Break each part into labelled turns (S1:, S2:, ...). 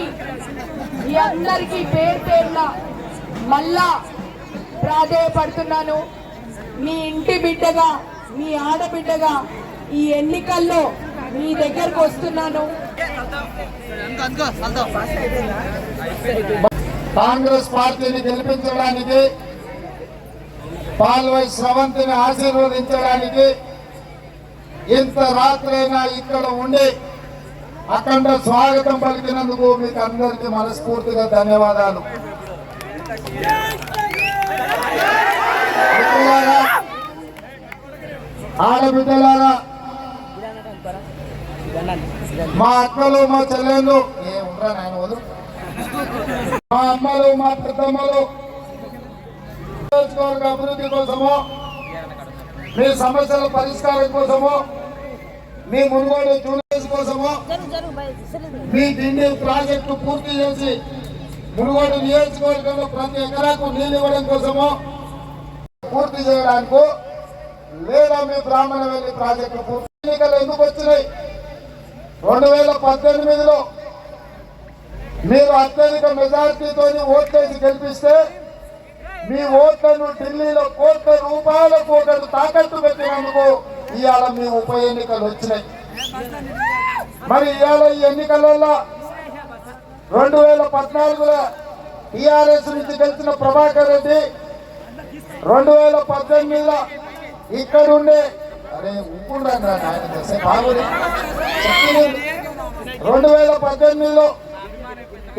S1: మీ అందరికీ మీ అందరికీ పేరు పేరున మళ్ళా ప్రాధేయపడుతున్నాను. మీ ఇంటి బిడ్డగా మీ ఆడబిడ్డగా ఈ ఎన్నికల్లో మీ దగ్గరకు వస్తున్నాను.
S2: కాంగ్రెస్ పార్టీని గెలిపించడానికి పాల్వై స్రవంతిని ఆశీర్వదించడానికి ఇంత రాత్రైనా ఇక్కడ ఉండి అఖండ స్వాగతం పలికినందుకు మీకు అందరికీ మనస్ఫూర్తిగా ధన్యవాదాలు. ఆడబిడ్డలారా మా అక్కలు మా చెల్లెళ్ళు ఏ ఉండరా నాయన వదులు. మా అమ్మలు మా పెద్దమ్మలు అభివృద్ధి కోసము మీ సమస్యల పరిష్కారం కోసము మీ మునుగోడు చూ కోసము మీ డిండి ప్రాజెక్టు పూర్తి చేసి మునుగోడు నియోజకవర్గంలో ప్రతి ఎకరాకు నీళ్ళు ఇవ్వడం కోసము పూర్తి చేయడానికి లేదా మీ బ్రాహ్మణ వెళ్ళి ప్రాజెక్టు పూర్తి ఎన్నికలు ఎందుకు వచ్చినాయి రెండు వేల పద్దెనిమిదిలో మీరు అత్యధిక మెజార్టీతో ఓట్లేసి గెలిపిస్తే మీ ఓట్లను ఢిల్లీలో కోట్ల రూపాయలకు ఒకరు తాకట్టు పెట్టినందుకు ఇవాళ మీ ఉప ఎన్నికలు వచ్చినాయి మరి ఇవాళ ఈ ఎన్నికలలో రెండు వేల పద్నాలుగులో టిఆర్ఎస్ నుంచి గెలిచిన ప్రభాకర్ రెడ్డి రెండు వేల పద్దెనిమిదిలో ఇక్కడుండే అరే ఉప్పుండండి బాగుంది రెండు వేల పద్దెనిమిదిలో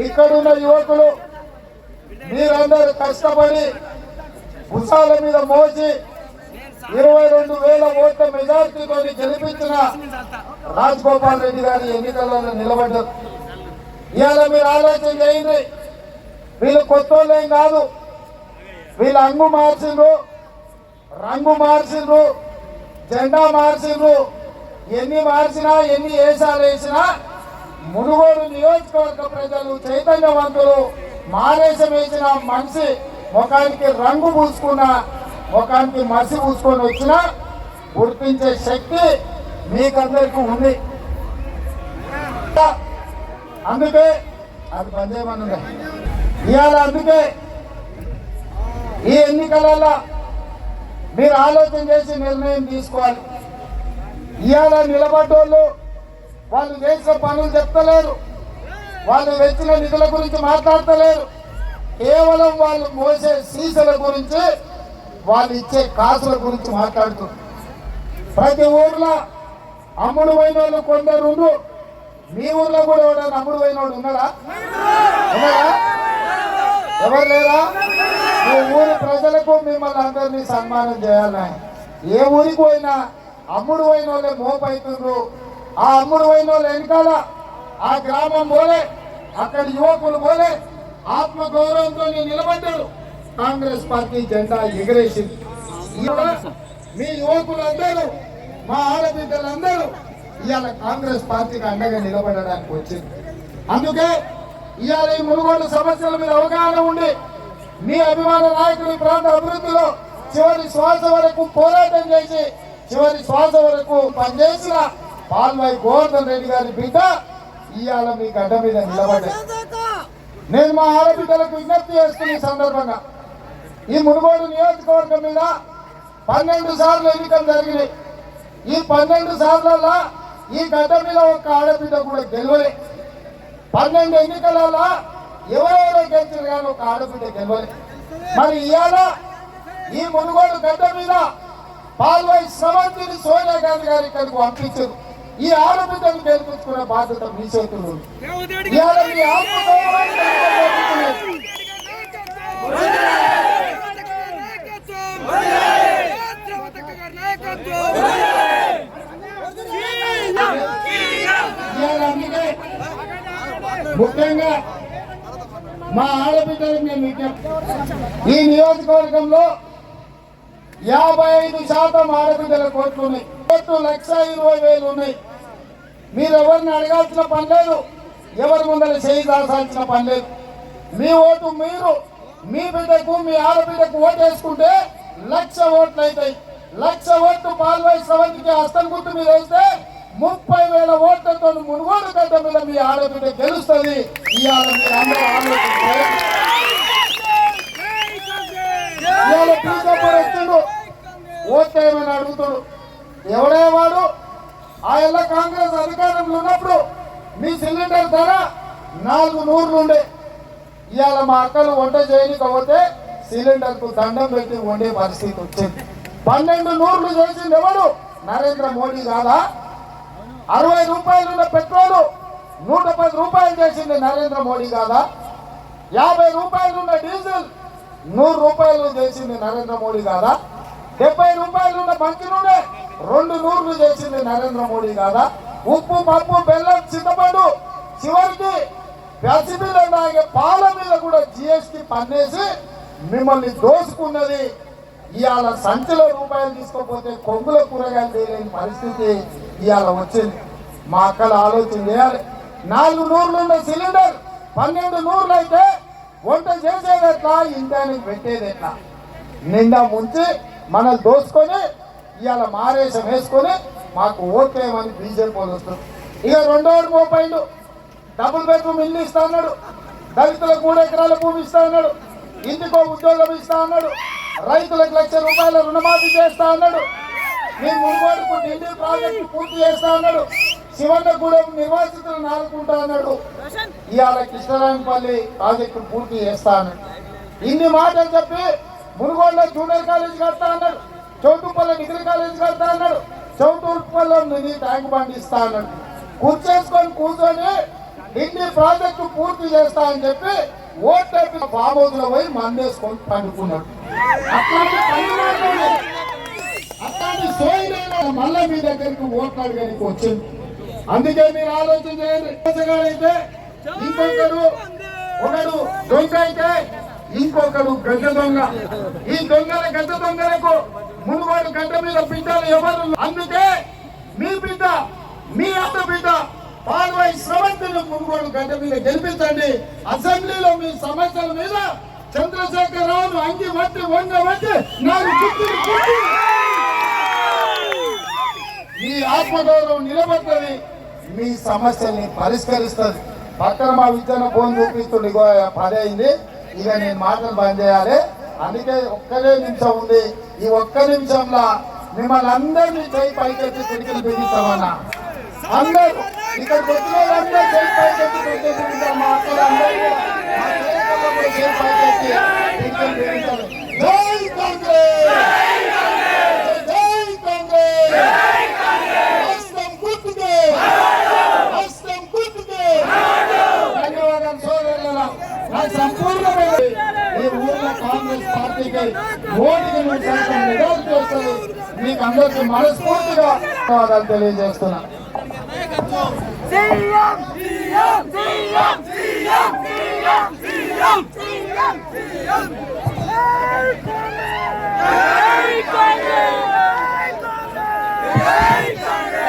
S2: ఇక్కడున్న యువకులు మీరందరూ కష్టపడి భుజాల మీద మోసి ఇరవై రెండు వేల ఓట్ల మెజార్టీతో గెలిపించిన రాజగోపాల్ రెడ్డి గారి ఎన్నికల్లో నిలబడ్డారు ఇవాళ మీరు ఆలోచన చేయండి. వీళ్ళు కొత్త వాళ్ళేం కాదు. వీళ్ళు అంగు మార్చిండ్రు. రంగు మార్చిండ్రు. జెండా మార్చిండ్రు. ఎన్ని మార్చినా ఎన్ని వేషాలు వేసినా మునుగోడు నియోజకవర్గ ప్రజలు చైతన్యవంతులు మారేసం వేసిన మనిషి ముఖానికి రంగు పూసుకున్న ముఖానికి మసి పూసుకొని వచ్చినా గుర్తించే శక్తి మీకందరికీ ఉంది. అందుకే అది బంద్ ఇవాళ అందుకే ఈ ఎన్నికలలో మీరు ఆలోచన చేసి నిర్ణయం తీసుకోవాలి. ఇవాళ నిలబడ్డోళ్ళు వాళ్ళు చేసిన పనులు చెప్తలేరు. వాళ్ళు వెచ్చిన నిధుల గురించి మాట్లాడతలేరు. కేవలం వాళ్ళు మోసే సీసల గురించి వాళ్ళు ఇచ్చే కాసుల గురించి మాట్లాడుతున్నారు. ప్రతి ఊర్లో అమ్ముడు పోయిన వాళ్ళు కొందరు ఉండు మీ ఊర్లో కూడా ఎవరైనా అమ్ముడు పోయినోడు ఉన్నాడా? ఉన్నాడా? ఎవరు లేరా? మీ ఊరి ప్రజలకు మిమ్మల్ని అందరినీ సన్మానం చేయాలి ఏ ఊరికి పోయినా అమ్ముడు పోయిన వాళ్ళే మోపైతుండ్రు. ఆ అమ్ముడు పోయిన వాళ్ళు వెనకాల ఆ గ్రామం పోలే అక్కడ యువకులు పోలే ఆత్మ గౌరవంతో నిలబడ్డారు. కాంగ్రెస్ పార్టీ జెండా ఎగరేసింది. మీ యువకులు అందరూ మా ఆడబిడ్డలందరూ ఇవాళ కాంగ్రెస్ పార్టీకి అండగా నిలబడడానికి వచ్చింది. అందుకే ఇవాళ ఈ మునుగోడు సమస్యల మీద అవగాహన ఉండి మీ అభిమాన నాయకులు ప్రాంత అభివృద్ధిలో చివరి శ్వాస వరకు పోరాటం చేసి చివరి శ్వాస వరకు పనిచేసిన పాల్వాయి గోవర్ధన్ రెడ్డి గారి బిడ్డ ఇవాళ మీ గడ్డ మీద నిలబడ్డారు నేను మా ఆడబిడ్డలకు విజ్ఞప్తి చేస్తున్న సందర్భంగా ఈ మునుగోడు నియోజకవర్గం మీద పన్నెండు సార్లు ఎన్నికలు జరిగినాయి. ఈ పన్నెండు సార్ల ఈ గడ్డ మీద ఒక ఆడబిడ్డ కూడా గెలవలే. పన్నెండు ఎన్నికలలో ఎవరెవరో గెలిచిన కానీ ఒక ఆడబిడ్డ గెలవలే. మరి ఇవాళ ఈ మునుగోడు గడ్డ మీద పాల్వై సమంతిని సోనియా గాంధీ గారి ఇక్కడికి పంపించారు. ఈ ఆడబిడ్డను గెలిపించుకునే బాధ్యత మీ చేతులు ఇవాళ మీ ఆత్మగౌరవాన్ని గెలుచుకోబోతున్నారు. ముఖ్యంగా మా ఆడబిడ్డలకు నేను విజ్ఞప్తి. ఈ నియోజకవర్గంలో యాభై ఐదు శాతం ఆడబిడ్డల కోట్లు ఉన్నాయి. కోట్లు లక్ష ఇరవై వేలు ఉన్నాయి. మీరు ఎవరిని అడగాల్సిన పని లేదు. ఎవరి ముందర చేయి దాల్సాల్సిన పని లేదు. మీ ఓటు మీరు మీ బిడ్డకు మీ ఆడబిడ్డకు ఓటు వేసుకుంటే లక్ష ఓట్లు అవుతాయి లక్ష ఓట్లు పాల్వాయి సవంతికి హస్తం గుర్తు మీరు వేస్తే ముప్పై వేల ఓట్లతో మునుగోడు గడ్డ మీద మీ ఆడబిడ్డ గెలుస్తుంది. ఇవాళ మీరు అందరూ ఆలోచన ఇవాళ పీకప్పుడు ఓట్లేమని అడుగుతాడు? ఎవడే వాడు? ఆయన కాంగ్రెస్ అధికారంలో ఉన్నప్పుడు మీ సిలిండర్ ధర నాలుగు నూరులు ఉండే. ఇవాళ మా అక్కలు వంట చేయకపోతే సిలిండర్కు దండం పెట్టి వండే పరిస్థితి వచ్చింది. పన్నెండు నూర్లు చేసింది ఎవడు? నరేంద్ర మోడీ కాదా? అరవై రూపాయలున్న పెట్రోలు నూట పది రూపాయలు చేసింది నరేంద్ర మోడీ కాదా? యాభై రూపాయలున్న డీజిల్ నూరు రూపాయలు చేసింది నరేంద్ర మోడీ కాదా? డెబ్బై రూపాయలున్న మంచి నూనె రెండు నూరులు చేసింది నరేంద్ర మోడీ కాదా? ఉప్పు పప్పు బెల్లం చింతపండు చివరికి పసిబిల్ల తాగే పాల మీద కూడా జిఎస్టి పన్నేసి మిమ్మల్ని దోసుకున్నది ఇవాళ సంచిలో రూపాయలు తీసుకోకపోతే కొంగుల కూరగాయలు తేలేని పరిస్థితి ఇవాళ వచ్చింది. మా అక్కలు ఆలోచన చేయాలి నాలుగు నూర్లు ఉన్న సిలిండర్ పన్నెండు నూరులు అయితే వంట చేసేది ఎట్లా? ఇంటానికి పెట్టేది ఎట్లా? నిండా ముంచి మనం దోసుకొని ఇవాళ మారేసం వేసుకొని మాకు ఓట్లేమని బీజేపీ వాళ్ళు వస్తుంది ఇక రెండో మోపైండు. డబుల్ బెడ్రూమ్ ఇల్లు ఇస్తా అన్నాడు. దళితులకు మూడు ఎకరాల భూమి ఇస్తా అన్నాడు. ఇంటికో ఉద్యోగం ఇస్తా అన్నాడు. రైతులకు లక్ష రూపాయల రుణమాఫీ చేస్తా అన్నాడు. మీ మునుగోడుకు ఢిల్లీ ప్రాజెక్టు పూర్తి చేస్తా అన్నాడు. శివన్నగూడెం నిర్వాసితులను ఆదుకుంటా అన్నాడు. ఇవాళ కృష్ణరాయపల్లి ప్రాజెక్టు పూర్తి చేస్తా అన్నాడు. ఇన్ని మాటలు చెప్పి మునుగోడులో జూనియర్ కాలేజ్ కడతా అన్నాడు. చౌటుపల్లి డిగ్రీ కాలేజ్ కడతా అన్నాడు. చౌటుపల్లిలో ట్యాంక్ బండి ఇస్తా అన్నాడు. కూర్చేసుకొని కూర్చొని ఢిల్లీ ప్రాజెక్టు పూర్తి చేస్తా అని చెప్పి ఓట్లేపి ఫామ్ హౌస్లో పోయి మందేసుకొని పండుకున్నాడు. అట్లాంటి పని అట్లాంటి సోయినైనా మళ్ళా మీ దగ్గరికి ఓట్లు అడగడానికి వచ్చింది. అందుకే మీరు ఆలోచన చేయండి. అయితే ఇంకొకరు ఒకడు దొంగ అయితే ఇంకొకడు గడ్డ దొంగ. ఈ దొంగల గడ్డ దొంగలకు మునుగోడు గడ్డ మీద బిడ్డలు ఎవరు అందుకే మీ బిడ్డ మీ అత్త బిడ్డ పాల్వై శ్రవంతులు మునుగోడు గడ్డ మీద గెలిపించండి. అసెంబ్లీలో మీ సమస్యల మీద చంద్రశేఖర్ రావు అంగి వట్టి వంగ వట్టి నాలుగు గుర్తులు మీ ఆత్మగౌరవం నిలబడుతుంది మీ సమస్యల్ని పరిష్కరిస్తుంది. పక్కన మా విద్యను ఫోన్ చూపిస్తుంది పదైంది అయింది. ఇక నేను మాటలు బంద్ చేయాలి. అందుకే ఒక్కనే నిమిషం ఉంది. ఈ ఒక్క నిమిషంలో మిమ్మల్ని అందరినీ చేయి పైకెత్తి పిడికిలు బిగిస్తామన్నా అందరూ ఇక్కడికి వచ్చిన వాళ్ళందరూ చేయి పైకెత్తి పిడికిలు మా అక్కలు అందరూ. కూడా. మా చేతుల్లో కూడా చేయి పైకెత్తి. పిడికిలు బిగిస్తారు. జై కాంగ్రెస్! జై కాంగ్రెస్! హస్తం గుర్తుకే హస్తం గుర్తుకే ధన్యవాదాలు నా సంపూర్ణమైన ఈ ఊర్లో కాంగ్రెస్ పార్టీకి చేస్తుంది మీకు అందరికీ మనస్ఫూర్తిగా ధన్యవాదాలు Hey,
S3: Connor! Hey, Connor!